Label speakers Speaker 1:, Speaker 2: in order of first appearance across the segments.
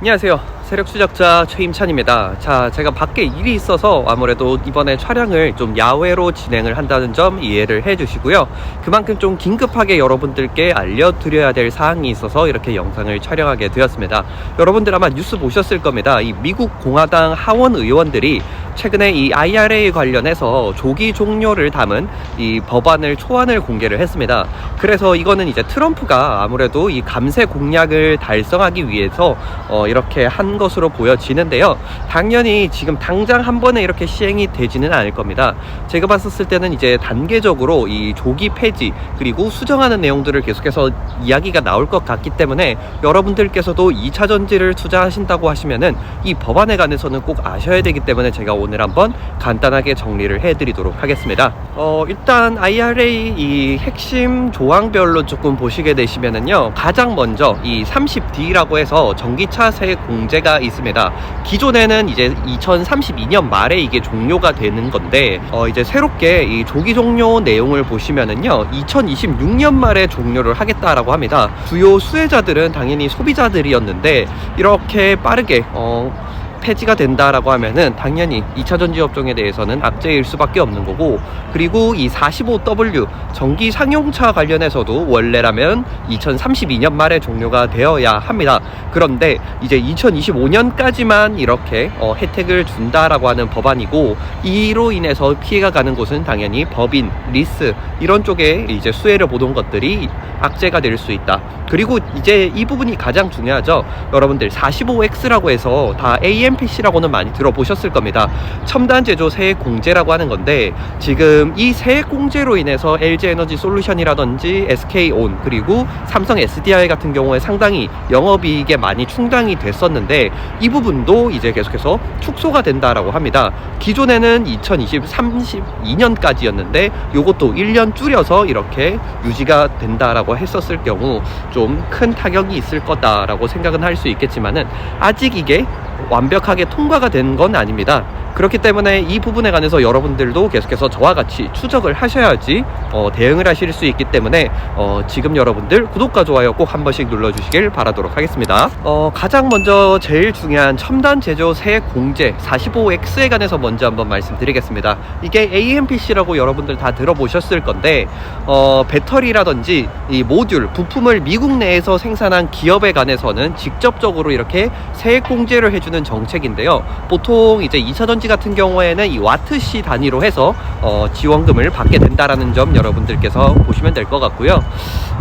Speaker 1: 안녕하세요. 세력 추적자 최임찬입니다. 자, 제가 밖에 일이 있어서 아무래도 이번에 촬영을 좀 야외로 진행을 한다는 점 이해를 해 주시고요. 그만큼 좀 긴급하게 여러분들께 알려드려야 될 사항이 있어서 이렇게 영상을 촬영하게 되었습니다. 여러분들 아마 뉴스 보셨을 겁니다. 이 미국 공화당 하원 의원들이 최근에 이 IRA 관련해서 조기 종료를 담은 이 법안을 초안을 공개를 했습니다. 그래서 이거는 이제 트럼프가 아무래도 이 감세 공약을 달성하기 위해서 어, 이렇게 한 것으로 보여지는데요. 당연히 지금 당장 한 번에 이렇게 시행이 되지는 않을 겁니다. 제가 봤었을 때는 이제 단계적으로 이 조기 폐지 그리고 수정하는 내용들을 계속해서 이야기가 나올 것 같기 때문에 여러분들께서도 2차 전지를 투자하신다고 하시면은 이 법안에 관해서는 꼭 아셔야 되기 때문에 제가 오늘 한번 간단하게 정리를 해드리도록 하겠습니다. 어, 일단 IRA 이 핵심 조항별로 조금 보시게 되시면은요, 가장 먼저 이 30D라고 해서 전기차 세액 공제가 있습니다. 기존에는 이제 2032년 말에 이게 종료가 되는 건데, 어, 이제 새롭게 이 조기 종료 내용을 보시면은요, 2026년 말에 종료를 하겠다라고 합니다. 주요 수혜자들은 당연히 소비자들이었는데, 이렇게 빠르게, 어, 폐지가 된다라고 하면은 당연히 2차 전지 업종에 대해서는 악재일 수밖에 없는 거고 그리고 이 45W 전기 상용차 관련해서도 원래라면 2032년 말에 종료가 되어야 합니다. 그런데 이제 2025년까지만 이렇게 어, 혜택을 준다라고 하는 법안이고 이로 인해서 피해가 가는 곳은 당연히 법인, 리스 이런 쪽에 이제 수혜를 보던 것들이 악재가 될 수 있다. 그리고 이제 이 부분이 가장 중요하죠. 여러분들 45X라고 해서 다 AMPC라고는 많이 들어보셨을 겁니다. 첨단 제조 세액 공제라고 하는 건데 지금 이 세액 공제로 인해서 LG 에너지 솔루션이라든지 SK온 그리고 삼성 SDI 같은 경우에 상당히 영업이익에 많이 충당이 됐었는데 이 부분도 이제 계속해서 축소가 된다라고 합니다. 기존에는 2030-32년까지였는데 요것도 1년 줄여서 이렇게 유지가 된다라고 했었을 경우 좀 큰 타격이 있을 거다라고 생각은 할 수 있겠지만은 아직 이게 완벽하게 통과가 된 건 아닙니다. 그렇기 때문에 이 부분에 관해서 여러분들도 계속해서 저와 같이 추적을 하셔야지 어, 대응을 하실 수 있기 때문에 어, 지금 여러분들 구독과 좋아요 꼭 한 번씩 눌러주시길 바라도록 하겠습니다. 어, 가장 먼저 제일 중요한 첨단 제조 세액 공제 45X에 관해서 먼저 한번 말씀드리겠습니다. 이게 AMPC라고 여러분들 다 들어보셨을 건데 어, 배터리라든지 이 모듈 부품을 미국 내에서 생산한 기업에 관해서는 직접적으로 이렇게 세액 공제를 해주는 정책인데요. 보통 이제 2차 전지 같은 경우에는 이 와트시 단위로 해서 어, 지원금을 받게 된다라는 점 여러분들께서 보시면 될 것 같고요.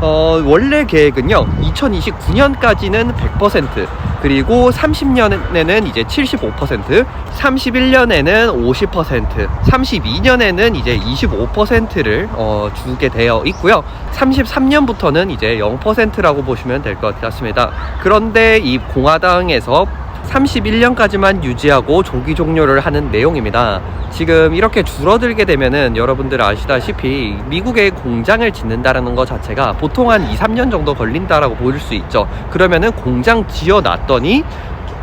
Speaker 1: 어, 원래 계획은요, 2029년까지는 100%, 그리고 30년에는 이제 75%, 31년에는 50%, 32년에는 이제 25%를 어, 주게 되어 있고요. 33년부터는 이제 0%라고 보시면 될 것 같습니다. 그런데 이 공화당에서 31년까지만 유지하고 조기 종료를 하는 내용입니다. 지금 이렇게 줄어들게 되면은 여러분들 아시다시피 미국에 공장을 짓는다라는 것 자체가 보통 한 2, 3년 정도 걸린다라고 보일 수 있죠. 그러면은 공장 지어 놨더니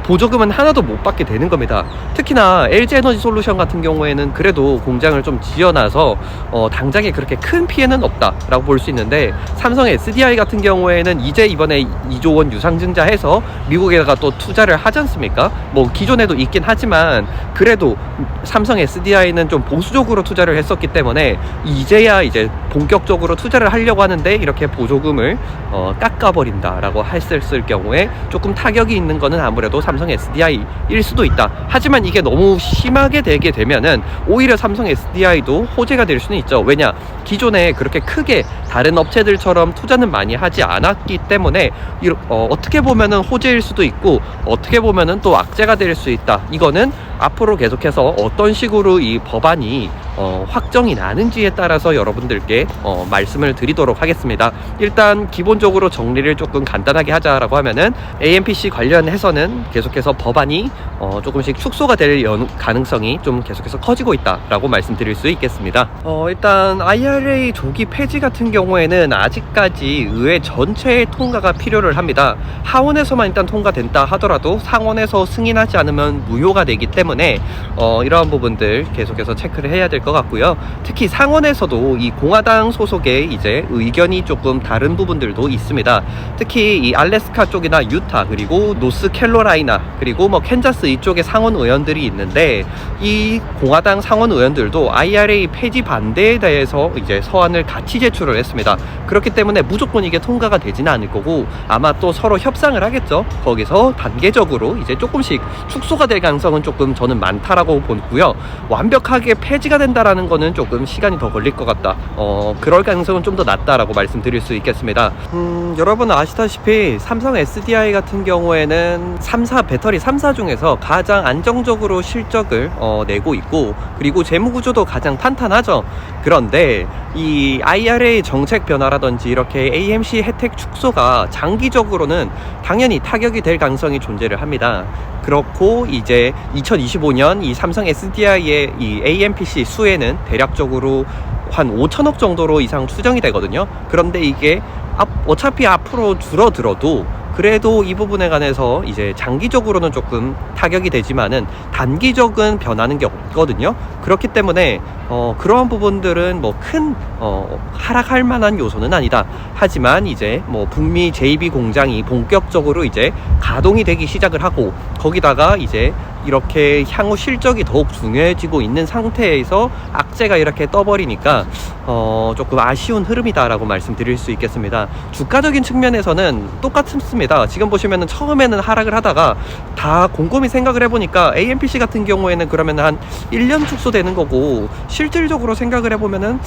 Speaker 1: 보조금은 하나도 못 받게 되는 겁니다. 특히나 LG 에너지 솔루션 같은 경우에는 그래도 공장을 좀 지어놔서 어, 당장에 그렇게 큰 피해는 없다라고 볼 수 있는데 삼성 SDI 같은 경우에는 이제 이번에 2조 원 유상증자 해서 미국에다가 또 투자를 하지 않습니까? 뭐 기존에도 있긴 하지만 그래도 삼성 SDI는 좀 보수적으로 투자를 했었기 때문에 이제야 이제 본격적으로 투자를 하려고 하는데 이렇게 보조금을 어, 깎아버린다라고 했을 경우에 조금 타격이 있는 거는 아무래도 삼성 SDI일 수도 있다. 하지만 이게 너무 심하게 되게 되면은 오히려 삼성 SDI도 호재가 될 수는 있죠. 왜냐 기존에 그렇게 크게 다른 업체들처럼 투자는 많이 하지 않았기 때문에 이- 어, 어떻게 보면은 호재일 수도 있고 어떻게 보면은 또 악재가 될 수 있다. 이거는 앞으로 계속해서 어떤 식으로 이 법안이 어, 확정이 나는지에 따라서 여러분들께 어, 말씀을 드리도록 하겠습니다. 일단 기본적으로 정리를 조금 간단하게 하자라고 하면은 AMPC 관련해서는 계속해서 법안이 어, 조금씩 축소가 될 연- 가능성이 좀 계속해서 커지고 있다라고 말씀드릴 수 있겠습니다. 어, 일단 IRA 조기 폐지 같은 경우 에는 아직까지 의회 전체의 통과가 필요를 합니다. 하원에서만 일단 통과된다 하더라도 상원에서 승인하지 않으면 무효가 되기 때문에 어, 이러한 부분들 계속해서 체크를 해야 될것것 같고요. 특히 상원에서도 이 공화당 소속의 이제 의견이 조금 다른 부분들도 있습니다. 특히 이 알래스카 쪽이나 유타 그리고 노스캐롤라이나 그리고 뭐 캔자스 이쪽에 상원 의원들이 있는데 이 공화당 상원 의원들도 IRA 폐지 반대에 대해서 이제 서한을 같이 제출을 했 습니다. 그렇기 때문에 무조건 이게 통과가 되지는 않을 거고 아마 또 서로 협상을 하겠죠. 거기서 단계적으로 이제 조금씩 축소가 될 가능성은 조금 저는 많다라고 보고요. 완벽하게 폐지가 된다라는 거는 조금 시간이 더 걸릴 것 같다. 어, 그럴 가능성은 좀 더 낮다라고 말씀드릴 수 있겠습니다. 음, 여러분 아시다시피 삼성 SDI 같은 경우에는 3사 배터리 3사 중에서 가장 안정적으로 실적을 어, 내고 있고 그리고 재무 구조도 가장 탄탄하죠. 그런데 이 IRA 정책 변화라든지 이렇게 AMC 혜택 축소가 장기적으로는 당연히 타격이 될 가능성이 존재를 합니다. 그렇고 이제 2025년 이 삼성 SDI의 이 AMPC 수혜는 대략적으로 한 5천억 정도로 이상 추정이 되거든요. 그런데 이게 앞- 어차피 앞으로 줄어들어도 그래도 이 부분에 관해서 이제 장기적으로는 조금 타격이 되지만은 단기적인 변하는 게 없거든요. 그렇기 때문에 어, 그러한 부분들은 뭐큰 어, 하락할 만한 요소는 아니다. 하지만 이제 뭐 북미 JB 공장이 본격적으로 이제 가동이 되기 시작을 하고 거기다가 이제 이렇게 향후 실적이 더욱 중요해지고 있는 상태에서 악재가 이렇게 떠버리니까 어, 조금 아쉬운 흐름이다라고 말씀드릴 수 있겠습니다. 주가적인 측면에서는 똑같습니다. 지금 보시면은 처음에는 하락을 하다가 다 곰곰이 생각을 해보니까 AMPC 같은 경우에는 그러면 한 1년 축소되는 거고 실질적으로 생각을 해보면은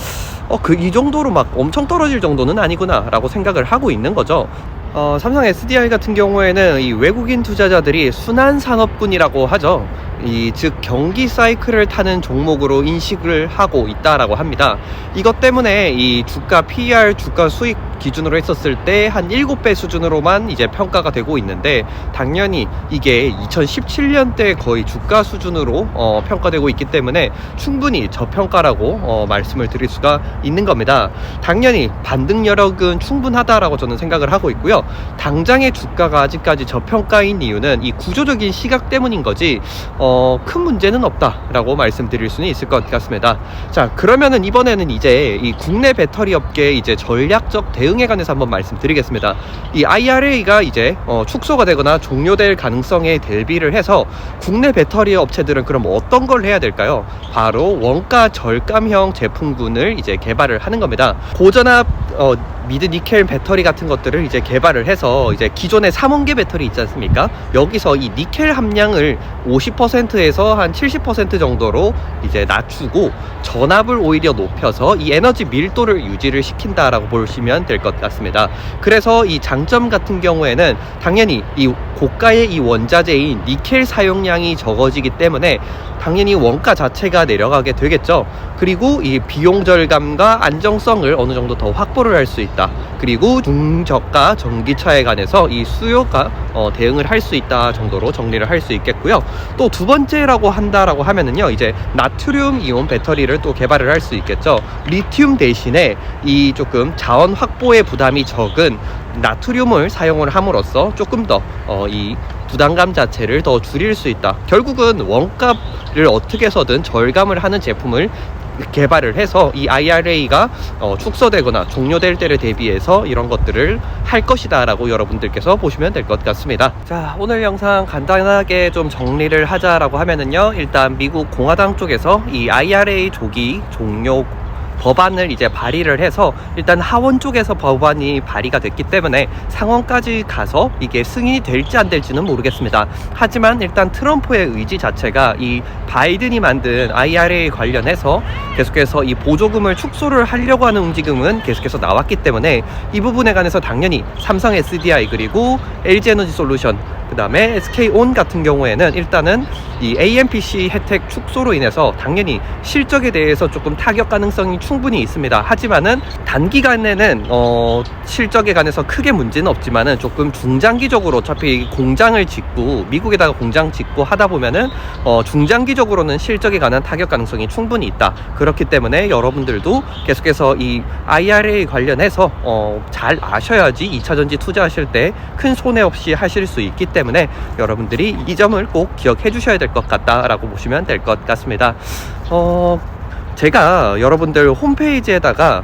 Speaker 1: 어, 그 이 정도로 막 엄청 떨어질 정도는 아니구나라고 생각을 하고 있는 거죠. 어, 삼성 SDI 같은 경우에는 이 외국인 투자자들이 순환 산업군이라고 하죠. 이 즉 경기 사이클을 타는 종목으로 인식을 하고 있다라고 합니다. 이것 때문에 이 주가 PER 주가 수익 기준으로 했었을 때 한 7배 수준으로만 이제 평가가 되고 있는데 당연히 이게 2017년대 거의 주가 수준으로 어, 평가되고 있기 때문에 충분히 저평가라고 어, 말씀을 드릴 수가 있는 겁니다. 당연히 반등 여력은 충분하다라고 저는 생각을 하고 있고요. 당장의 주가가 아직까지 저평가인 이유는 이 구조적인 시각 때문인 거지 어, 큰 문제는 없다라고 말씀드릴 수는 있을 것 같습니다. 자 그러면은 이번에는 이제 이 국내 배터리 업계 이제 전략적 대응에 관해서 한번 말씀드리겠습니다. 이 IRA가 이제 어, 축소가 되거나 종료될 가능성에 대비를 해서 국내 배터리 업체들은 그럼 어떤 걸 해야 될까요? 바로 원가 절감형 제품군을 이제 개발을 하는 겁니다. 고전압 어, 미드 니켈 배터리 같은 것들을 이제 개발을 해서 이제 기존의 3원계 배터리 있지 않습니까? 여기서 이 니켈 함량을 50%에서 한 70% 정도로 이제 낮추고 전압을 오히려 높여서 이 에너지 밀도를 유지를 시킨다라고 보시면 될 것 같습니다. 그래서 이 장점 같은 경우에는 당연히 이 고가의 이 원자재인 니켈 사용량이 적어지기 때문에 당연히 원가 자체가 내려가게 되겠죠. 그리고 이 비용 절감과 안정성을 어느 정도 더 확보 를 할 수 있다. 그리고 중저가 전기차에 관해서 이 수요가 어, 대응을 할 수 있다 정도로 정리를 할 수 있겠고요. 또 두 번째라고 한다라고 하면은요, 이제 나트륨 이온 배터리를 또 개발을 할 수 있겠죠. 리튬 대신에 이 조금 자원 확보의 부담이 적은 나트륨을 사용을 함으로써 조금 더 어, 이 부담감 자체를 더 줄일 수 있다. 결국은 원가를 어떻게 해서든 절감을 하는 제품을 개발을 해서 이 IRA가 어, 축소되거나 종료될 때를 대비해서 이런 것들을 할 것이다 라고 여러분들께서 보시면 될 것 같습니다. 자, 오늘 영상 간단하게 좀 정리를 하자라고 하면은요. 일단 미국 공화당 쪽에서 이 IRA 조기 종료 법안을 이제 발의를 해서 일단 하원 쪽에서 법안이 발의가 됐기 때문에 상원까지 가서 이게 승인이 될지 안 될지는 모르겠습니다. 하지만 일단 트럼프의 의지 자체가 이 바이든이 만든 IRA 관련해서 계속해서 이 보조금을 축소를 하려고 하는 움직임은 계속해서 나왔기 때문에 이 부분에 관해서 당연히 삼성 SDI 그리고 LG 에너지 솔루션 그 다음에 SK온 같은 경우에는 일단은 이 AMPC 혜택 축소로 인해서 당연히 실적에 대해서 조금 타격 가능성이 충분히 있습니다. 하지만은 단기간에는 어 실적에 관해서 크게 문제는 없지만은 조금 중장기적으로 어차피 공장을 짓고 미국에다가 공장 짓고 하다 보면은 어 중장기적으로는 실적에 관한 타격 가능성이 충분히 있다. 그렇기 때문에 여러분들도 계속해서 이 IRA 관련해서 어 잘 아셔야지 2차 전지 투자하실 때 큰 손해 없이 하실 수 있기 때문에 여러분들이 이 점을 꼭 기억해 주셔야 될 것 같다라고 보시면 될 것 같습니다. 어 제가 여러분들 홈페이지에다가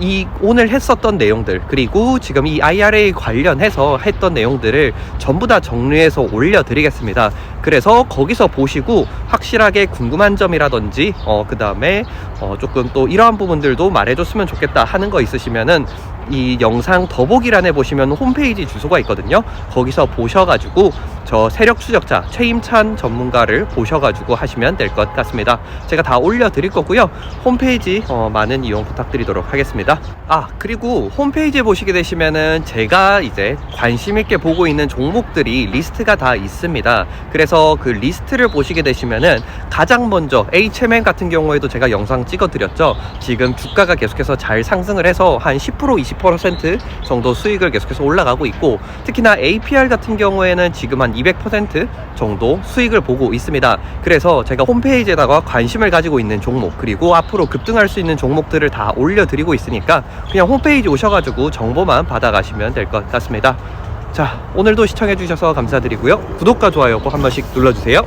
Speaker 1: 이 오늘 했었던 내용들 그리고 지금 이 IRA 관련해서 했던 내용들을 전부 다 정리해서 올려드리겠습니다. 그래서 거기서 보시고 확실하게 궁금한 점이라든지 어, 그 다음에 어, 조금 또 이러한 부분들도 말해줬으면 좋겠다 하는 거 있으시면은 이 영상 더보기란에 보시면 홈페이지 주소가 있거든요. 거기서 보셔가지고 저 세력 추적자 최임찬 전문가를 보셔가지고 하시면 될 것 같습니다. 제가 다 올려드릴 거고요. 홈페이지 어, 많은 이용 부탁드리도록 하겠습니다. 아 그리고 홈페이지에 보시게 되시면은 제가 이제 관심 있게 보고 있는 종목들이 리스트가 다 있습니다. 그래서 그 리스트를 보시게 되시면은 가장 먼저 HMN 같은 경우에도 제가 영상 찍어드렸죠. 지금 주가가 계속해서 잘 상승을 해서 한 10% 20% 정도 수익을 계속해서 올라가고 있고 특히나 APR 같은 경우에는 지금 한200% 정도 수익을 보고 있습니다. 그래서 제가 홈페이지에다가 관심을 가지고 있는 종목 그리고 앞으로 급등할 수 있는 종목들을 다 올려드리고 있으니까 그냥 홈페이지 오셔가지고 정보만 받아가시면 될 것 같습니다. 자 오늘도 시청해주셔서 감사드리고요. 구독과 좋아요 꼭 한 번씩 눌러주세요.